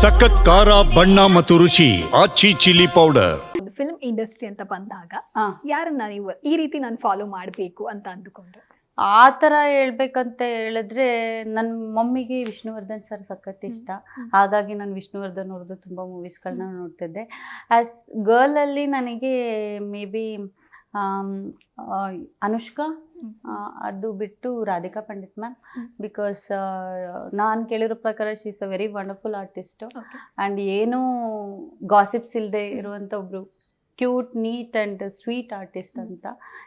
ಸಖತ್ ಖಾರ ಬಣ್ಣ ಮತ್ತು ರುಚಿ ಆಚಿ ಚಿಲ್ಲಿ ಪೌಡರ್. ಒಂದು ಫಿಲ್ಮ್ ಇಂಡಸ್ಟ್ರಿ ಅಂತ ಬಂದಾಗ ಹಾ. ಯಾರನ್ನ ನೀವು ಈ ರೀತಿ ನಾನು ಫಾಲೋ ಮಾಡಬೇಕು ಅಂತ ಅಂದುಕೊಂಡ್ರೆ? ಆ ಥರ ಹೇಳ್ಬೇಕಂತ ಹೇಳಿದ್ರೆ ನನ್ನ ಮಮ್ಮಿಗೆ ವಿಷ್ಣುವರ್ಧನ್ ಸರ್ ಸಖತ್ ಇಷ್ಟ. ಹಾಗಾಗಿ ನಾನು ವಿಷ್ಣುವರ್ಧನ್ ಅವ್ರದ್ದು ತುಂಬ ಮೂವೀಸ್ಗಳನ್ನ ನೋಡ್ತಿದ್ದೆ. ಆ್ಯಸ್ ಗರ್ಲಲ್ಲಿ ನನಗೆ ಮೇ ಬಿ ಅನುಷ್ಕಾ ಅದು ಬಿಟ್ಟು ರಾಧಿಕಾ ಪಂಡಿತ್ ಮ್ಯಾಮ್. ಬಿಕಾಸ್ ನಾನು ಕೇಳಿರೋ ಪ್ರಕಾರ she is a very wonderful artist. And ಏನೂ ಗಾಸಿಪ್ಸ್ ಇಲ್ಲದೆ ಇರುವಂಥ ಒಬ್ಬರು cute neat and sweet artist ಅಂತ.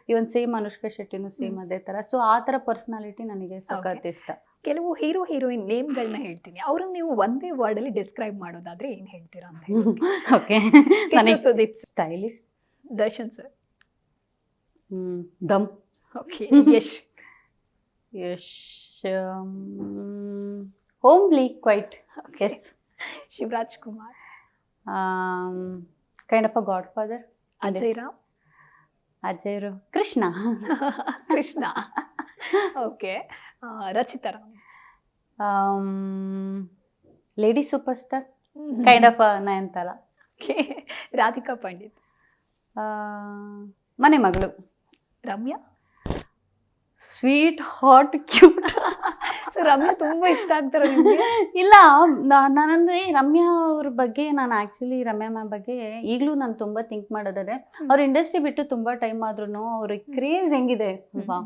ಇವನ್ ಸೇಮ್ ಅನುಷ್ಕಾ ಶೆಟ್ಟಿನೂ ಸೇಮ್ ಅದೇ ಥರ ಸೊ ಆ ಥರ ಪರ್ಸ್ನಾಲಿಟಿ ನನಗೆ ಸಖತ್ ಇಷ್ಟ ಕೆಲವು ಹೀರೋ ಹೀರೋಯಿನ್ ನೇಮ್ಗಳನ್ನ ಹೇಳ್ತೀನಿ. ಅವ್ರನ್ನ ನೀವು ಒಂದೇ ವರ್ಡ್ ಅಲ್ಲಿ ಡಿಸ್ಕ್ರೈಬ್ ಮಾಡೋದಾದ್ರೆ ಏನು ಹೇಳ್ತೀರಾ ಅಂತ okay stylish Darshan sir dum. Okay. Yash. Yash homely quiet. Yes Shivaraj Kumar. Kind of a godfather Ajay Ram ಅಜಯರು Krishna. Krishna. Okay. Rachita Ram lady super star kind of Nayanthara. Okay. Radhika Pandit. ಮನೆ ಮಗಳು. Ramya sweet hot cute. So Ramya ತುಂಬಾ ಇಷ್ಟ ಆಗ್ತಾರೆ ನಿಮಗೆ? ಇಲ್ಲ ನಾನಂದ್ರೆ ರಮ್ಯಾ ಅವ್ರ ಬಗ್ಗೆ ನಾನು ಆ್ಯಕ್ಚುಲಿ ರಮ್ಯಾ ಮ್ಯಾಮ್ ಬಗ್ಗೆ ಈಗಲೂ ನಾನು ತುಂಬ ಥಿಂಕ್ ಮಾಡೋದಾದ್ರೆ ಅವ್ರ ಇಂಡಸ್ಟ್ರಿ ಬಿಟ್ಟು ತುಂಬ ಟೈಮ್ ಆದ್ರೂ ಅವ್ರ ಕ್ರೇಜ್ ಹೆಂಗಿದೆ ಅಲ್ವಾ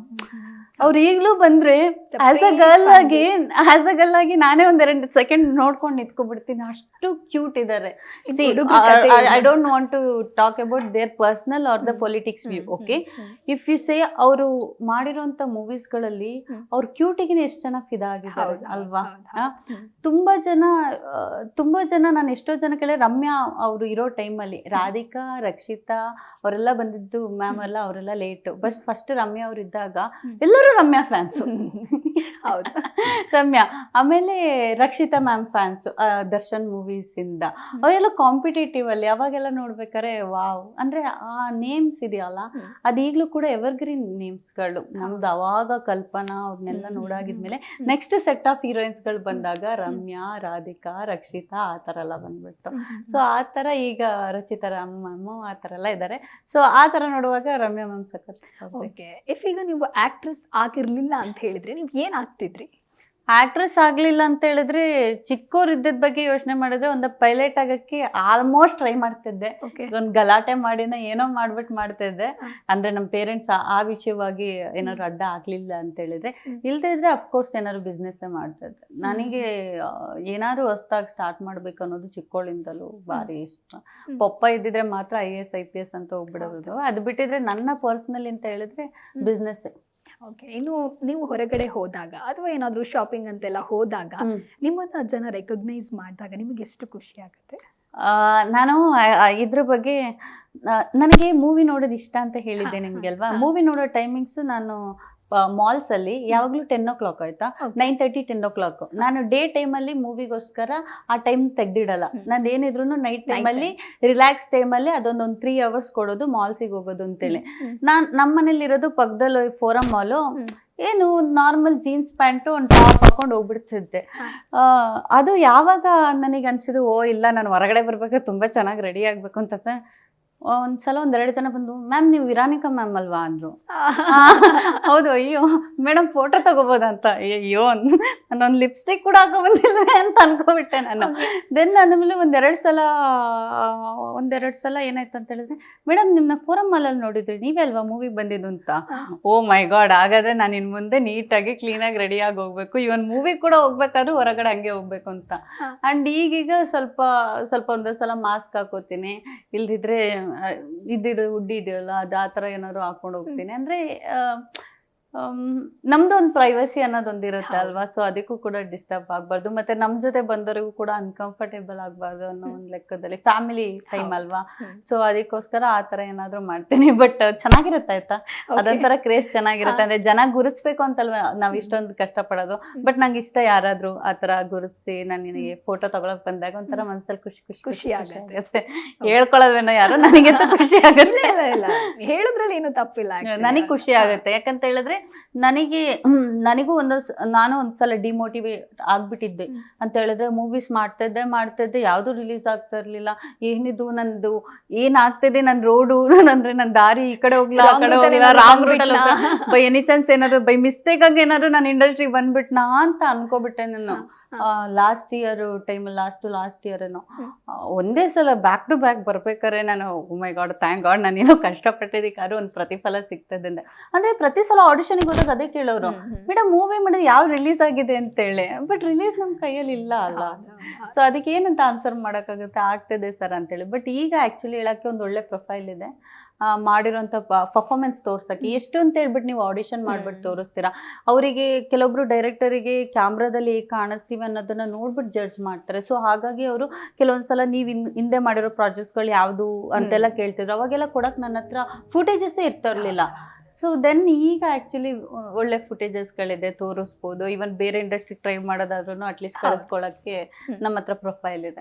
ಅವ್ರು ಈಗಲೂ ಬಂದ್ರೆ ಆ್ಯಸ್ ಅ ಗರ್ಲ್ ಆಗಿ. ಆಸ್ ಅ ಗರ್ಲ್ ಆಗಿ ನಾನೇ ಒಂದೆರಡು ಸೆಕೆಂಡ್ ನೋಡ್ಕೊಂಡು ನಿಂತ್ಕೊಬಿಡ್ತೀನಿ ಅಷ್ಟು ಕ್ಯೂಟ್ ಇದ್ದಾರೆ I? Don't want to talk about their personal or the politics view okay if you say ಅವರು ಮಾಡಿರೋಂಥ ಮೂವೀಸ್ಗಳಲ್ಲಿ ಗಳಲ್ಲಿ ಅವ್ರ ಕ್ಯೂಟಿಗೆ ಎಷ್ಟು ಜನ ಫಿದಾ ಆಗಿದ್ದಾರೆ ಅಲ್ವಾ. ತುಂಬಾ ಜನ ತುಂಬಾ ಜನ ನಾನು ಎಷ್ಟೋ ಜನ ಕೇಳಿ ರಮ್ಯಾ ಅವರು ಇರೋ ಟೈಮಲ್ಲಿ ರಾಧಿಕಾ ರಕ್ಷಿತಾ ಅವರೆಲ್ಲ ಬಂದಿದ್ದು ಮ್ಯಾಮ್ ಎಲ್ಲ ಅವರೆಲ್ಲ ಲೇಟ್ ಬಟ್ ಫಸ್ಟ್ ರಮ್ಯಾ ಅವ್ರು ಇದ್ದಾಗ ಎಲ್ಲರೂ ರಮ್ಯಾ ಫ್ಯಾನ್ಸ್ ಹೌದು. ರಮ್ಯಾ ಆಮೇಲೆ Rakshita ma'am fans Darshan movies ಇಂದ. ಅವೆಲ್ಲ ಕಾಂಪಿಟೇಟಿವ್ ಅಲ್ಲಿ ಅವಾಗೆಲ್ಲ ನೋಡ್ಬೇಕಾರೆ ವಾವ್. ಅಂದ್ರೆ ಆ ನೇಮ್ಸ್ ಇದೆಯಲ್ಲ ಅದೀಗ್ಲೂ ಅದು ಈಗಲೂ ಕೂಡ ಎವರ್ಗ್ರೀನ್ ನೇಮ್ಸ್ಗಳು ನಮ್ದು ಅವಾಗ ಕಲ್ಪನಾ ಅವ್ರನ್ನೆಲ್ಲ ನೋಡಾಗಿದ್ಮೇಲೆ ನೆಕ್ಸ್ಟ್ ಸೆಟ್ ಆಫ್ ಹೀರೋಯಿನ್ಸ್ಗಳು ಬಂದಾಗ ರಮ್ಯಾ ರಾಧಿಕಾ ರಕ್ಷಿತಾ ಆ ಥರ ಎಲ್ಲ ಬಂದ್ಬಿಟ್ಟು ಸೊ ಆ ಥರ ಈಗ ರಚಿತಾ ರಾಮ್ ಮ್ಯಾಮ್ ಆ ಥರ ಎಲ್ಲ ಇದ್ದಾರೆ ಸೊ ಆ ಥರ ನೋಡುವಾಗ ರಮ್ಯಾ ಮ್ಯಾಮ್ ಸಖತ್ ಓಕೆ ಇಫ್ ಈಗ ನೀವು ಆಕ್ಟ್ರೆಸ್ ಆಗಿರ್ಲಿಲ್ಲ ಅಂತ ಹೇಳಿದ್ರೆ ನೀವು ಏನ್ ಆಗ್ತಿದ್ರಿ? ಆಕ್ಟ್ರೆಸ್ ಆಗ್ಲಿಲ್ಲ ಅಂತ ಹೇಳಿದ್ರೆ ಚಿಕ್ಕೋರ್ ಇದ್ದದ ಬಗ್ಗೆ ಯೋಚನೆ ಮಾಡಿದ್ರೆ ಒಂದು ಪೈಲಟ್ ಆಗಕ್ಕೆ ಆಲ್ಮೋಸ್ಟ್ ಟ್ರೈ ಮಾಡ್ತಿದ್ದೆ. ಒಂದು ಗಲಾಟೆ ಮಾಡಿನ ಏನೋ ಮಾಡ್ಬಿಟ್ಟು ಮಾಡ್ತಾ ಇದ್ದೆ ಅಂದ್ರೆ ನಮ್ಮ ಪೇರೆಂಟ್ಸ್ ಆ ವಿಷಯವಾಗಿ ಏನಾದ್ರು ಅಡ್ಡ ಆಗ್ಲಿಲ್ಲ ಅಂತ ಹೇಳಿದ್ರೆ. ಇಲ್ದೇ ಇದ್ರೆ ಅಫ್ಕೋರ್ಸ್ ಏನಾದ್ರು ಬಿಸ್ನೆಸ್ ಮಾಡ್ತಿದ್ದೆ. ನನಗೆ ಆ, ಏನಾದ್ರು ಹೊಸ್ದಾಗಿ ಸ್ಟಾರ್ಟ್ ಮಾಡ್ಬೇಕು ಅನ್ನೋದು ಚಿಕ್ಕೋಳಿಂದಲೂ ಭಾರಿ ಇಷ್ಟ. ಪಪ್ಪ ಇದ್ದಿದ್ರೆ ಮಾತ್ರ I S I P S ಅಂತ ಹೋಗ್ಬಿಡೋದು. ಅದು ಬಿಟ್ಟಿದ್ರೆ ನನ್ನ ಪರ್ಸ್ನಲ್ ಅಂತ ಹೇಳಿದ್ರೆ ಬಿಸ್ನೆಸ್ ಓಕೆ ಇನ್ನು ನೀವು ಹೊರಗಡೆ ಹೋದಾಗ ಅಥವಾ ಏನಾದ್ರೂ ಶಾಪಿಂಗ್ ಅಂತೆಲ್ಲ ಹೋದಾಗ ನಿಮ್ಮನ್ನ ಜನ ರೆಕಗ್ನೈಸ್ ಮಾಡಿದಾಗ ನಿಮಗೆ ಎಷ್ಟು ಖುಷಿ ಆಗುತ್ತೆ? ನಾನು ಇದ್ರ ಬಗ್ಗೆ ನನಗೆ ಮೂವಿ ನೋಡೋದು ಇಷ್ಟ ಅಂತ ಹೇಳಿದ್ದೆ ನಿಮ್ಗೆ ಅಲ್ವಾ? ಮೂವಿ ನೋಡೋ ಟೈಮಿಂಗ್ಸ್ ನಾನು ಮಾಲ್ಸ್ ಅಲ್ಲಿ ಯಾವಾಗಲೂ ಟೆನ್ ಓ ಕ್ಲಾಕ್ ಆಯ್ತಾ. Nine thirty ten o'clock ನಾನು ಡೇ ಟೈಮಲ್ಲಿ ಮೂವಿಗೋಸ್ಕರ ಆ ಟೈಮ್ ತೆಗ್ದಿಡಲ್ಲ. ನಾನು ನಂದು ಏನಿದ್ರು ನೈಟ್ ಟೈಮ್ ಟೈಮಲ್ಲಿ ರಿಲ್ಯಾಕ್ಸ್ ಟೈಮಲ್ಲಿ ಅದೊಂದೊಂದು ತ್ರೀ ಅವರ್ಸ್ ಕೊಡೋದು ಮಾಲ್ಸಿಗೆ ಹೋಗೋದು ಅಂತೇಳಿ. ನಾನ್ ನಮ್ಮ ಮನೇಲಿ ಇರೋದು ಪಕ್ಕದಲ್ಲಿ ಫೋರಮ್ ಮಾಲು ಏನು ನಾರ್ಮಲ್ ಜೀನ್ಸ್ ಪ್ಯಾಂಟು ಒಂದು ಟಾಪ್ ಹಾಕೊಂಡು ಹೋಗ್ಬಿಡ್ತಿದ್ದೆ. ಆ, ಅದು ಯಾವಾಗ ನನಗೆ ಅನ್ಸಿದ್ದು ಓ ಇಲ್ಲ ನಾನು ಹೊರಗಡೆ ಬರ್ಬೇಕಾದ್ರೆ ತುಂಬಾ ಚೆನ್ನಾಗಿ ರೆಡಿ ಆಗ್ಬೇಕು ಅಂತ ಅನ್ಸ- ಒಂದ್ಸಲ ಒಂದೆರಡು ಜನ ಬಂದು ಮ್ಯಾಮ್ ನೀವು ವಿರಾನಿಕಾ ಮ್ಯಾಮ್ ಅಲ್ವಾ? ಅಂದ್ರು. ಹೌದು ಅಯ್ಯೋ ಮೇಡಮ್ ಫೋಟೋ ತಗೋಬೋದಂತ ಅಯ್ಯೋ ನಾನೊಂದು ಲಿಪ್ಸ್ಟಿಕ್ ಕೂಡ ಹಾಕೊಂಬಂದಿಲ್ವೇ ಅಂತ ಅನ್ಕೋಬಿಟ್ಟೆ ನಾನು. ದೆನ್ ಆಮೇಲೆ ಒಂದೆರಡು ಸಲ ಒಂದೆರಡು ಸಲ ಏನಾಯ್ತು ಅಂತ ಹೇಳಿದ್ರೆ ಮೇಡಮ್ ನಿಮ್ಮನ್ನ ಫೋರಮ್ ಮಾಲಲ್ಲಿ ನೋಡಿದ್ರಿ ನೀವೇ ಅಲ್ವಾ ಮೂವಿ ಬಂದಿದ್ದು ಅಂತ? ಓ ಮೈ ಗಾಡ್ ಹಾಗಾದ್ರೆ ನಾನು ಇನ್ನು ಮುಂದೆ ನೀಟಾಗಿ ಕ್ಲೀನಾಗಿ ರೆಡಿಯಾಗಿ ಹೋಗ್ಬೇಕು. ಇವನ್ ಮೂವಿ ಕೂಡ ಹೋಗ್ಬೇಕಾದ್ರೆ ಹೊರಗಡೆ ಹಂಗೆ ಹೋಗ್ಬೇಕು ಅಂತ. ಆ್ಯಂಡ್ ಅಂಡ್ ಈಗೀಗ ಸ್ವಲ್ಪ ಸ್ವಲ್ಪ ಒಂದೊಂದು ಸಲ ಮಾಸ್ಕ್ ಹಾಕೋತೀನಿ. ಇಲ್ದಿದ್ರೆ ಇದ್ದಿದ್ದು ಉಡ್ಡಿ ಇದೆಯಲ್ಲ ಅದು ಆ ಥರ ಏನಾದ್ರು ಹಾಕೊಂಡು ಹೋಗ್ತೀನಿ. ಅಂದ್ರೆ ನಮ್ದು ಒಂದು ಪ್ರೈವಸಿ ಅನ್ನೋದೊಂದು ಇರುತ್ತೆ ಅಲ್ವಾ? ಸೊ ಅದಕ್ಕೂ ಕೂಡ ಡಿಸ್ಟರ್ಬ್ ಆಗಬಾರ್ದು. ಮತ್ತೆ ನಮ್ಮ ಜೊತೆ ಬಂದವರಿಗೂ ಕೂಡ ಅನ್ಕಂಫರ್ಟೇಬಲ್ ಆಗಬಾರ್ದು ಅನ್ನೋ ಒಂದು ಲೆಕ್ಕದಲ್ಲಿ ಫ್ಯಾಮಿಲಿ ಟೈಮ್ ಅಲ್ವಾ. ಸೊ ಅದಕ್ಕೋಸ್ಕರ ಆ ಥರ ಏನಾದರೂ ಮಾಡ್ತೀನಿ. ಬಟ್ ಚೆನ್ನಾಗಿರುತ್ತೆ ಆಯ್ತಾ. ಅದೊಂಥರ ಕ್ರೇಸ್ ಚೆನ್ನಾಗಿರುತ್ತೆ. ಅಂದ್ರೆ ಜನ ಗುರುತಿಸ್ಬೇಕು ಅಂತಲ್ವ? ನಾವು ಇಷ್ಟೊಂದು ಕಷ್ಟಪಡೋದು. ಬಟ್ ನಂಗೆ ಇಷ್ಟ ಯಾರಾದರೂ ಆ ಥರ ಗುರುತಿಸಿ ನನಗೆ ಫೋಟೋ ತಗೊಳಕ್ ಬಂದಾಗ ಒಂಥರ ಮನ್ಸಲ್ಲಿ ಖುಷಿ ಖುಷಿ ಖುಷಿ ಆಗತ್ತೆ. ಹೇಳ್ಕೊಳ್ಳೋದೇನೋ ಯಾರು ನನಗೆ ಖುಷಿ ಆಗುತ್ತೆ. ಹೇಳಿದ್ರಲ್ಲಿ ಏನು ತಪ್ಪಿಲ್ಲ. ನನಗೆ ಖುಷಿ ಆಗುತ್ತೆ. ಯಾಕಂತ ಹೇಳಿದ್ರೆ ನನಗೆ ನನಗೂ ಒಂದು ನಾನು ಒಂದ್ಸಲ ಡಿಮೋಟಿವೇಟ್ ಆಗ್ಬಿಟ್ಟಿದ್ದೆ. ಅಂತ ಹೇಳಿದ್ರೆ ಮೂವೀಸ್ ಮಾಡ್ತಿದ್ದೆ ಮಾಡ್ತಿದ್ದೆ ಯಾವುದು ರಿಲೀಸ್ ಆಗ್ತಾ ಇರ್ಲಿಲ್ಲ. ಏನಿದು ನಂದು ಏನಾಗ್ತಿದೆ ನನ್ನ ರೋಡು ಅಂದ್ರೆ ನನ್ನ ದಾರಿ ಈ ಕಡೆ ಹೋಗ್ಲಾ ಆ ಕಡೆ ಹೋಗ್ಲಾ ರಾಂಗ್? ಬೈ ಎನಿ ಚಾನ್ಸ್ ಏನಾದ್ರು ಬೈ ಮಿಸ್ಟೇಕ್ ಆಗಿ ಏನಾದ್ರು ನಾನು ಇಂಡಸ್ಟ್ರಿಗೆ ಬಂದ್ಬಿಟ್ನಾ ಅಂತ ಅನ್ಕೋಬಿಟ್ಟೆ ನಾನು. Last year time last to last year ಏನೋ ಒಂದೇ ಸಲ ಬ್ಯಾಕ್ ಟು ಬ್ಯಾಕ್ ಬರ್ಬೇಕಾದ್ರೆ ನಾನು ಮೈ ಗಾಡ್ ಥ್ಯಾಂಕ್ ಗಾಡ್ ನಾನು ಏನೋ ಕಷ್ಟಪಟ್ಟಿದ್ದಕ್ಕಾದ್ರೂ ಒಂದು ಪ್ರತಿಫಲ ಸಿಗ್ತದೆ ಅಂತ ಅಂದ್ರೆ ಪ್ರತಿ ಸಲ ಆಡಿಷನ್ಗೆ ಹೋದಾಗ ಅದೇ ಕೇಳೋರು. ಮೇಡಮ್ ಮೂವಿ ಮೇಡಮ್ ಯಾವ ರಿಲೀಸ್ ಆಗಿದೆ? ಅಂತೇಳಿ ಬಟ್ ರಿಲೀಸ್ ನಮ್ಮ ಕೈಯಲ್ಲಿ ಇಲ್ಲ ಅಲ್ಲ. ಸೊ ಅದಕ್ಕೆ ಏನಂತ ಆನ್ಸರ್ ಮಾಡೋಕ್ಕಾಗುತ್ತೆ? ಆಗ್ತದೆ ಸರ್ ಅಂತೇಳಿ ಬಟ್ ಈಗ ಆ್ಯಕ್ಚುಲಿ ಹೇಳೋಕ್ಕೆ ಒಂದು ಒಳ್ಳೆ ಪ್ರೊಫೈಲ್ ಇದೆ. ಮಾಡಿರೋಂಥ ಪರ್ಫಾರ್ಮೆನ್ಸ್ ತೋರ್ಸಕ್ಕೆ. ಎಷ್ಟು ಅಂತ ಹೇಳ್ಬಿಟ್ಟು ನೀವು ಆಡಿಷನ್ ಮಾಡ್ಬಿಟ್ಟು. ತೋರಿಸ್ತೀರಾ. ಅವರಿಗೆ ಕೆಲವೊಬ್ರು ಡೈರೆಕ್ಟರಿಗೆ ಕ್ಯಾಮ್ರಾದಲ್ಲಿ ಹೇಗೆ ಕಾಣಿಸ್ತೀವಿ ಅನ್ನೋದನ್ನ ನೋಡ್ಬಿಟ್ಟು ಜಡ್ಜ್ ಮಾಡ್ತಾರೆ. ಸೊ ಹಾಗಾಗಿ ಅವರು ಕೆಲವೊಂದ್ಸಲ ನೀವು ಹಿಂದೆ ಮಾಡಿರೋ ಪ್ರಾಜೆಕ್ಟ್ಸ್ಗಳು ಯಾವುದು ಅಂತೆಲ್ಲ ಕೇಳ್ತಿದ್ರು. ಅವಾಗೆಲ್ಲ ಕೊಡಕ್ಕೆ ನನ್ನ ಹತ್ರ ಫುಟೇಜಸ್ಸೇ ಇರ್ತಿರ್ಲಿಲ್ಲ ಸೊ ದೆನ್ ಈಗ ಆ್ಯಕ್ಚುಲಿ ಒಳ್ಳೆ ಫುಟೇಜಸ್ಗಳಿದೆ ತೋರಿಸ್ಬೋದು. ಈವನ್ ಬೇರೆ ಇಂಡಸ್ಟ್ರಿ ಟ್ರೈ ಮಾಡೋದಾದ್ರೂ ಅಟ್ಲೀಸ್ಟ್ ಕಳ್ಸ್ಕೊಳಕ್ಕೆ ಕಳಿಸ್ಕೊಳ್ಳೋಕ್ಕೆ ನಮ್ಮ ಹತ್ರ ಪ್ರೊಫೈಲ್ ಇದೆ.